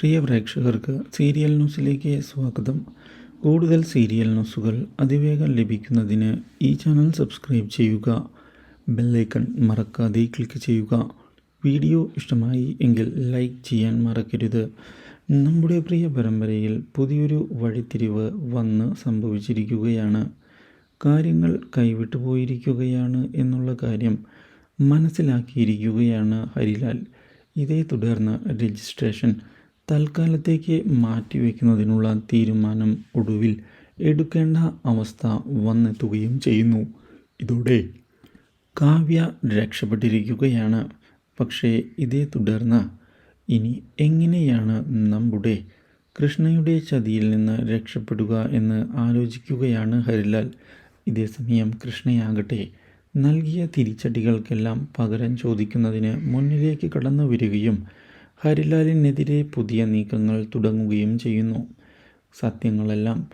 പ്രിയ പ്രേക്ഷകർക്ക് സീരിയൽ ന്യൂസിലേക്ക് സ്വാഗതം. കൂടുതൽ സീരിയൽ ന്യൂസുകൾ അതിവേഗം ലഭിക്കുന്നതിന് ഈ ചാനൽ സബ്സ്ക്രൈബ് ചെയ്യുക. ബെല്ലൈക്കൺ മറക്കാതെ ക്ലിക്ക് ചെയ്യുക. വീഡിയോ ഇഷ്ടമായി എങ്കിൽ ലൈക്ക് ചെയ്യാൻ മറക്കരുത്. നമ്മുടെ പ്രിയ പരമ്പരയിൽ പുതിയൊരു വഴിത്തിരിവ് വന്ന് സംഭവിച്ചിരിക്കുകയാണ്. കാര്യങ്ങൾ കൈവിട്ടു പോയിരിക്കുകയാണ് എന്നുള്ള കാര്യം മനസ്സിലാക്കിയിരിക്കുകയാണ് ഹരിലാൽ. ഇതേ തുടർന്ന് രജിസ്ട്രേഷൻ തൽക്കാലത്തേക്ക് മാറ്റിവെക്കുന്നതിനുള്ള തീരുമാനം ഒടുവിൽ എടുക്കേണ്ട അവസ്ഥ വന്നെത്തുകയും ചെയ്യുന്നു. ഇതോടെ കാവ്യ രക്ഷപ്പെട്ടിരിക്കുകയാണ്. പക്ഷേ ഇതേ തുടർന്ന് ഇനി എങ്ങനെയാണ് നമ്മുടെ കൃഷ്ണയുടെ ചതിയിൽ നിന്ന് രക്ഷപ്പെടുക എന്ന് ആലോചിക്കുകയാണ് ഹരിലാൽ. ഇതേസമയം കൃഷ്ണയാകട്ടെ നൽകിയ തിരിച്ചടികൾക്കെല്ലാം പകരം ചോദിക്കുന്നതിന് മുന്നിലേക്ക് കടന്നു വരികയും ഹരിലാലിനെതിരെ പുതിയ നീക്കങ്ങൾ തുടങ്ങുകയും ചെയ്യുന്നു. സത്യങ്ങളെല്ലാം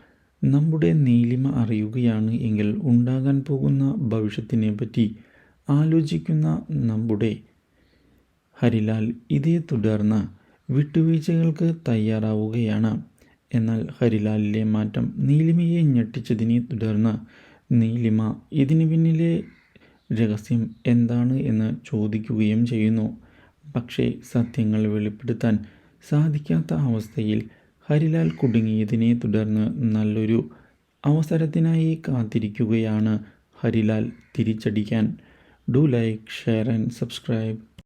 നമ്മുടെ നീലിമ അറിയുകയാണ് എങ്കിൽ ഉണ്ടാകാൻ പോകുന്ന ഭവിഷ്യത്തിനെ പറ്റി ആലോചിക്കുന്ന നമ്മുടെ ഹരിലാൽ ഇതേ തുടർന്ന് വിട്ടുവീഴ്ചകൾക്ക് തയ്യാറാവുകയാണ്. എന്നാൽ ഹരിലാലിലെ മാറ്റം നീലിമയെ ഞെട്ടിച്ചതിനെ തുടർന്ന് നീലിമ ഇതിന് പിന്നിലെ രഹസ്യം എന്താണ് എന്ന് ചോദിക്കുകയും ചെയ്യുന്നു. പക്ഷേ സത്യങ്ങൾ വെളിപ്പെടുത്താൻ സാധിക്കാത്ത അവസ്ഥയിൽ ഹരിലാൽ കുടുങ്ങിയതിനെ തുടർന്ന് നല്ലൊരു അവസരത്തിനായി കാത്തിരിക്കുകയാണ് Harilal. തിരിച്ചടിക്കാൻ do like share and subscribe.